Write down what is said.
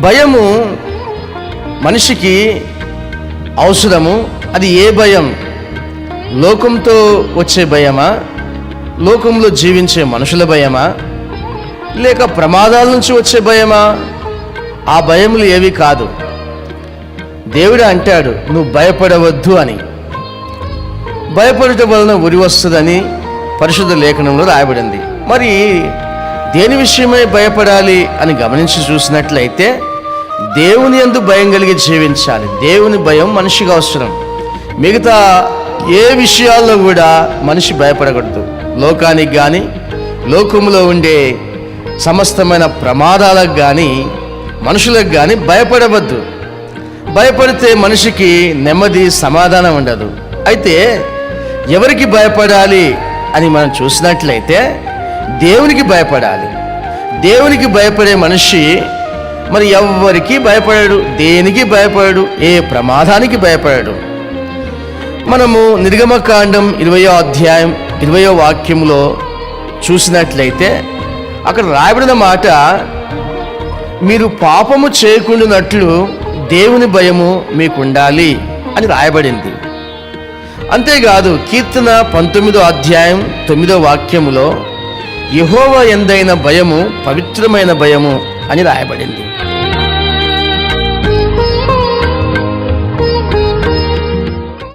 భయము మనిషికి అవసరము అది ఏ భయం? లోకంతో వచ్చే భయమా? లోకంలో జీవించే మనుషుల భయమా? లేక ప్రమాదాల నుంచి వచ్చే భయమా? ఆ భయములు ఏవి కాదు. దేవుడు అంటాడు నువ్వు భయపడవద్దు అని. భయపడటం వలన ఉరి వస్తుందని పరిశుద్ధ లేఖనంలో రాయబడింది. మరి దేని విషయమై భయపడాలి అని గమనించి చూసినట్లయితే దేవుని యందు భయం కలిగి జీవించాలి. దేవుని భయం మనిషికి అవసరం. మిగతా ఏ విషయాల్లో కూడా మనిషి భయపడకూడదు. లోకానికి కానీ లోకంలో ఉండే సమస్తమైన ప్రమాదాలకు కానీ మనుషులకు కానీ భయపడవద్దు. భయపడితే మనిషికి నెమ్మది సమాధానం ఉండదు. అయితే ఎవరికి భయపడాలి అని మనం చూసినట్లయితే దేవునికి భయపడాలి. దేవునికి భయపడే మనిషి మరి ఎవ్వరికి భయపడాడు దేనికి భయపడడు ఏ ప్రమాదానికి భయపడాడు. మనము నిర్గమకాండం ఇరవయో అధ్యాయం ఇరవయో వాక్యంలో చూసినట్లయితే అక్కడ రాయబడిన మాట మీరు పాపము చేయకుండానట్లు దేవుని భయము మీకు ఉండాలి అని రాయబడింది. అంతేకాదు కీర్తన పంతొమ్మిదో అధ్యాయం తొమ్మిదో వాక్యములో యహోవ ఎందైన భయము పవిత్రమైన భయము అని రాయబడింది